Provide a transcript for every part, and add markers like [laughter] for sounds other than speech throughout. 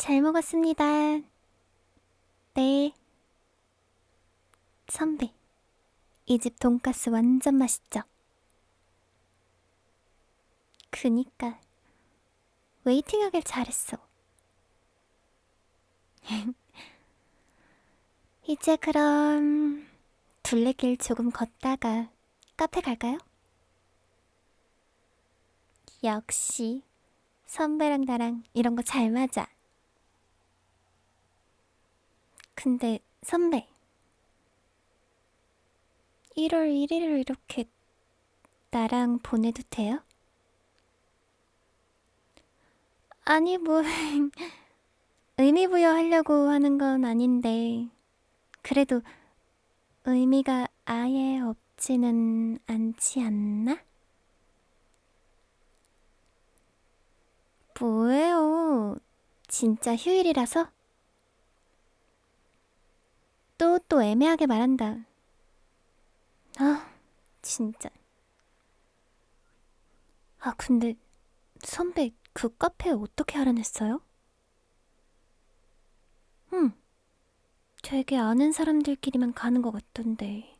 잘 먹었습니다. 네. 선배, 이 집 돈가스 완전 맛있죠? 그니까, 웨이팅하길 잘했어. [laughs] 이제 그럼, 둘레길 조금 걷다가 카페 갈까요? 역시, 선배랑 나랑 이런 거 잘 맞아. 근데 선배 1월 1일을 이렇게 나랑 보내도 돼요? 아니 뭐 [laughs] 의미 부여 하려고 하는 건 아닌데 그래도 의미가 아예 없지는 않지 않나? 뭐예요? 진짜 휴일이라서? 또, 또 애매하게 말한다. 아, 진짜. 아, 근데, 선배, 그 카페 어떻게 알아냈어요? 응. 되게 아는 사람들끼리만 가는 것 같던데.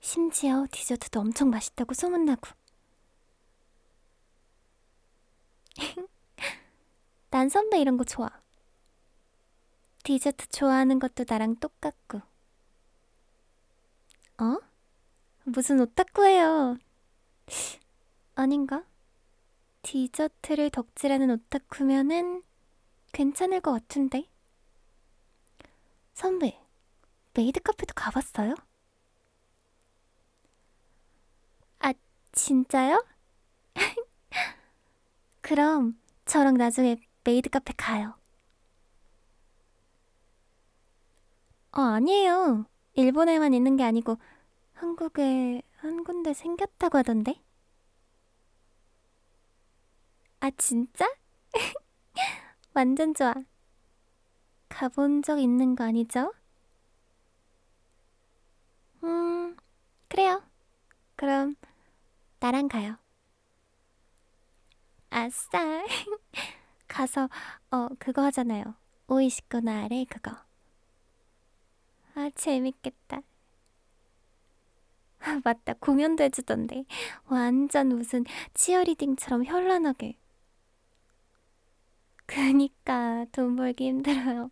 심지어 디저트도 엄청 맛있다고 소문나고. [laughs] 난 선배 이런 거 좋아. 디저트 좋아하는 것도 나랑 똑같고. 어? 무슨 오타쿠예요? 아닌가? 디저트를 덕질하는 오타쿠면은 괜찮을 것 같은데? 선배, 메이드 카페도 가봤어요? 아, 진짜요? [laughs] 그럼 저랑 나중에 메이드 카페 가요. 어, 아니에요. 일본에만 있는 게 아니고 한국에 한 군데 생겼다고 하던데? 아, 진짜? [laughs] 완전 좋아. 가본 적 있는 거 아니죠? 음, 그래요. 그럼 나랑 가요. 아싸. [laughs] 가서 어 그거 하잖아요. 오이시쿠나 아래 그거. 아 재밌겠다. 아 맞다 공연도 해주던데 완전 무슨 치어리딩처럼 현란하게. 그니까 돈 벌기 힘들어요.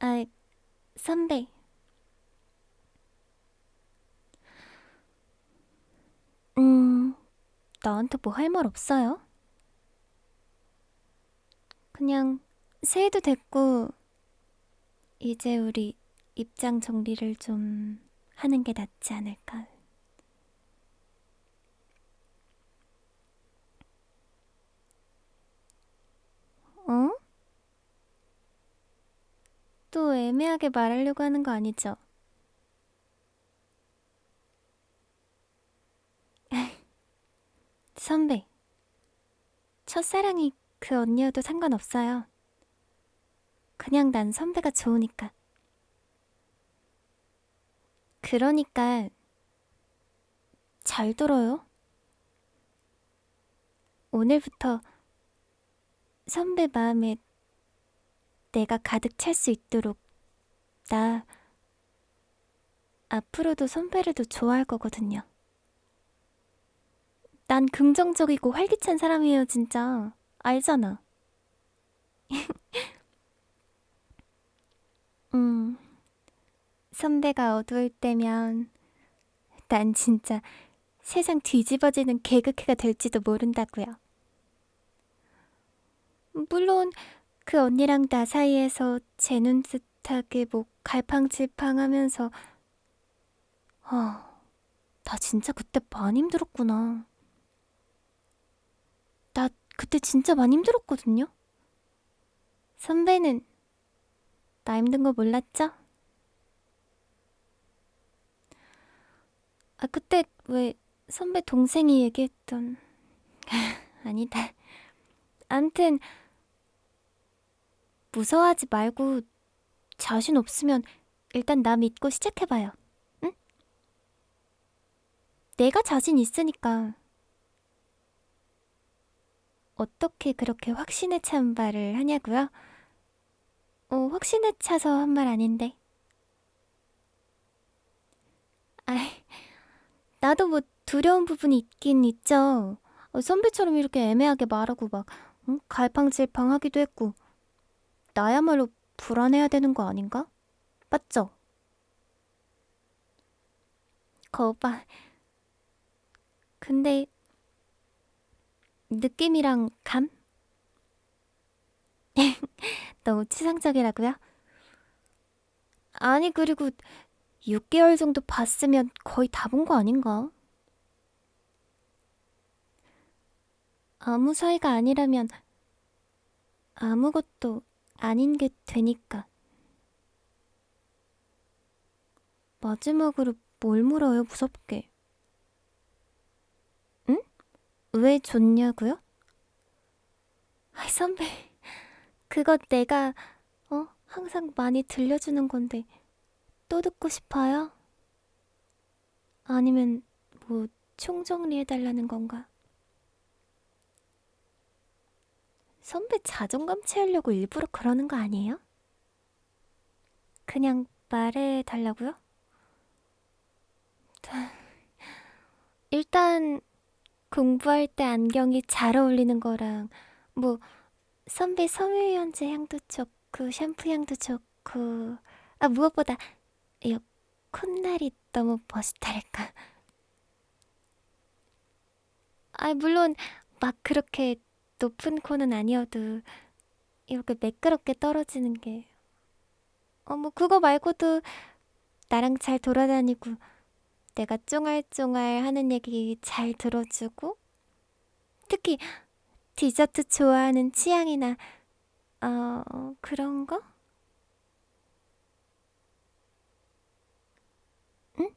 아 선배. 음, 나한테 뭐 할 말 없어요? 그냥 새해도 됐고, 이제 우리 입장 정리를 좀 하는 게 낫지 않을까. 어? 또 애매하게 말하려고 하는 거 아니죠? [laughs] 선배, 첫사랑이 그 언니여도 상관없어요. 그냥 난 선배가 좋으니까. 그러니까 잘 들어요. 오늘부터 선배 마음에 내가 가득 찰 수 있도록 나 앞으로도 선배를 더 좋아할 거거든요. 난 긍정적이고 활기찬 사람이에요, 진짜. 알잖아. [laughs] 음, 선배가 어두울 때면 난 진짜 세상 뒤집어지는 개그캐가 될지도 모른다고요. 물론 그 언니랑 나 사이에서 제 눈뜻하게 뭐 갈팡질팡하면서 어, 나 진짜 그때 많이 힘들었구나. 나 그때 진짜 많이 힘들었거든요. 선배는 나 힘든 거 몰랐죠? 아, 그때 왜 선배 동생이 얘기했던 [laughs] 아니다. 암튼 무서워하지 말고 자신 없으면 일단 나 믿고 시작해봐요. 응? 내가 자신 있으니까. 어떻게 그렇게 확신에 찬 말을 하냐고요? 어, 확신에 차서 한 말 아닌데. 아이, 나도 뭐 두려운 부분이 있긴 있죠. 어, 선배처럼 이렇게 애매하게 말하고 막 응? 갈팡질팡 하기도 했고 나야말로 불안해야 되는 거 아닌가? 맞죠? 거봐. 근데 느낌이랑 감? [laughs] 너무 치상적이라고요? 아니 그리고 6개월 정도 봤으면 거의 다 본 거 아닌가? 아무 사이가 아니라면 아무것도 아닌 게 되니까. 마지막으로 뭘 물어요, 무섭게? 응? 왜 좋냐고요? 아이, 선배. 그거 내가, 어, 항상 많이 들려주는 건데, 또 듣고 싶어요? 아니면, 뭐, 총정리해달라는 건가? 선배 자존감 채우려고 일부러 그러는 거 아니에요? 그냥 말해달라고요? 일단 공부할 때 안경이 잘 어울리는 거랑 뭐 선배 섬유유연제 향도 좋고 샴푸 향도 좋고. 아 무엇보다 이 콧날이 너무 멋있달까. 아 물론 막 그렇게 높은 코는 아니어도 이렇게 매끄럽게 떨어지는 게. 어 뭐 그거 말고도 나랑 잘 돌아다니고 내가 쫑알쫑알 하는 얘기 잘 들어주고 특히 디저트 좋아하는 취향이나 어 그런 거? 응?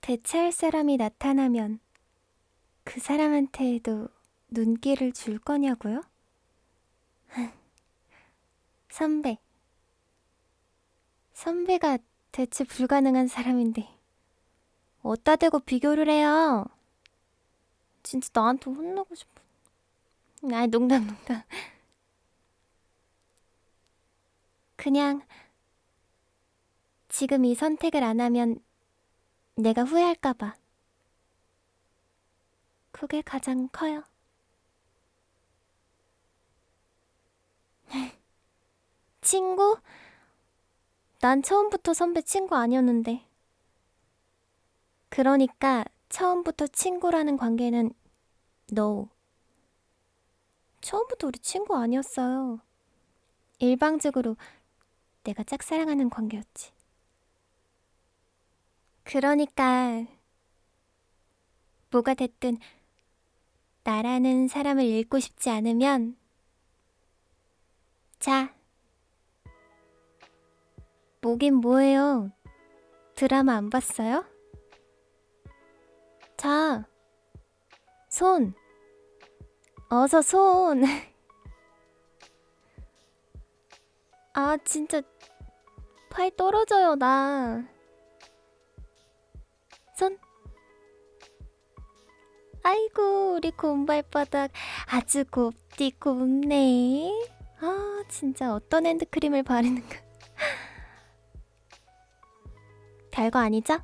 대체할 사람이 나타나면 그 사람한테도 눈길을 줄 거냐고요? [laughs] 선배. 선배가 대체 불가능한 사람인데 어디다 대고 비교를 해요? 진짜 나한테 혼나고 싶어. 아, 농담, 농담. 그냥 지금 이 선택을 안 하면 내가 후회할까봐. 그게 가장 커요. [laughs] 친구? 난 처음부터 선배 친구 아니었는데. 그러니까 처음부터 친구라는 관계는 no. 처음부터 우리 친구 아니었어요. 일방적으로 내가 짝사랑하는 관계였지. 그러니까 뭐가 됐든 나라는 사람을 잃고 싶지 않으면 자 뭐긴 뭐예요. 드라마 안 봤어요? 자, 손. 어서 손. [laughs] 아, 진짜 팔 떨어져요, 나. 손. 아이고, 우리 곰발바닥 아주 곱디 곱네. 아, 진짜 어떤 핸드크림을 바르는가. [laughs] 별거 아니죠?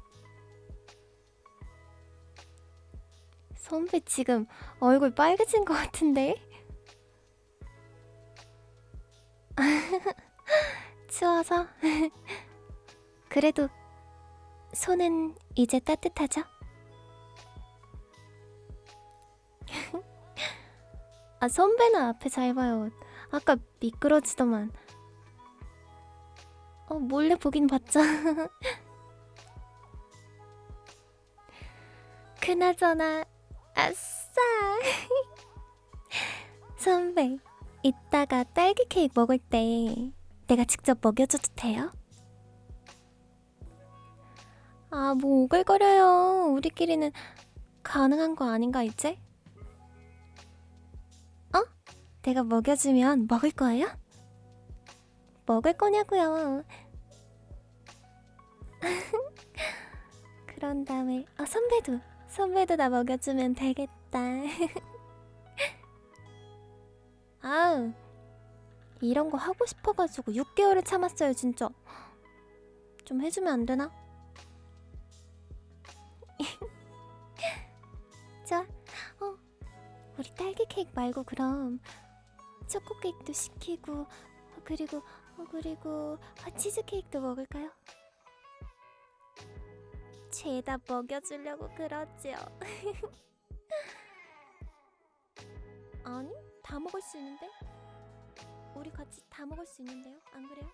선배 지금 얼굴 빨개진 것 같은데? [laughs] 추워서? [laughs] 그래도 손은 이제 따뜻하죠? [laughs] 아, 선배는 앞에 잘 봐요. 아까 미끄러지더만. 어, 몰래 보긴 봤죠. 그나저나 아싸 [laughs] 선배 이따가 딸기 케이크 먹을 때 내가 직접 먹여줘도 돼요? 아 뭐 오글거려요 우리끼리는 가능한 거 아닌가 이제? 어? 내가 먹여주면 먹을 거예요? 먹을 거냐고요 [laughs] 그런 다음에 아 선배도 선배도 나 먹여주면 되겠다. [laughs] 아, 이런 거 하고 싶어가지고 6개월을 참았어요, 진짜. 좀 해주면 안 되나? [laughs] 자, 어, 우리 딸기 케이크 말고 그럼 초코 케이크도 시키고 어, 그리고 어, 그리고 아, 치즈 케이크도 먹을까요? 죄다 먹여주려고 그러지요. [laughs] 아니, 다 먹을 수 있는데? 우리 같이 다 먹을 수 있는데요? 안 그래요?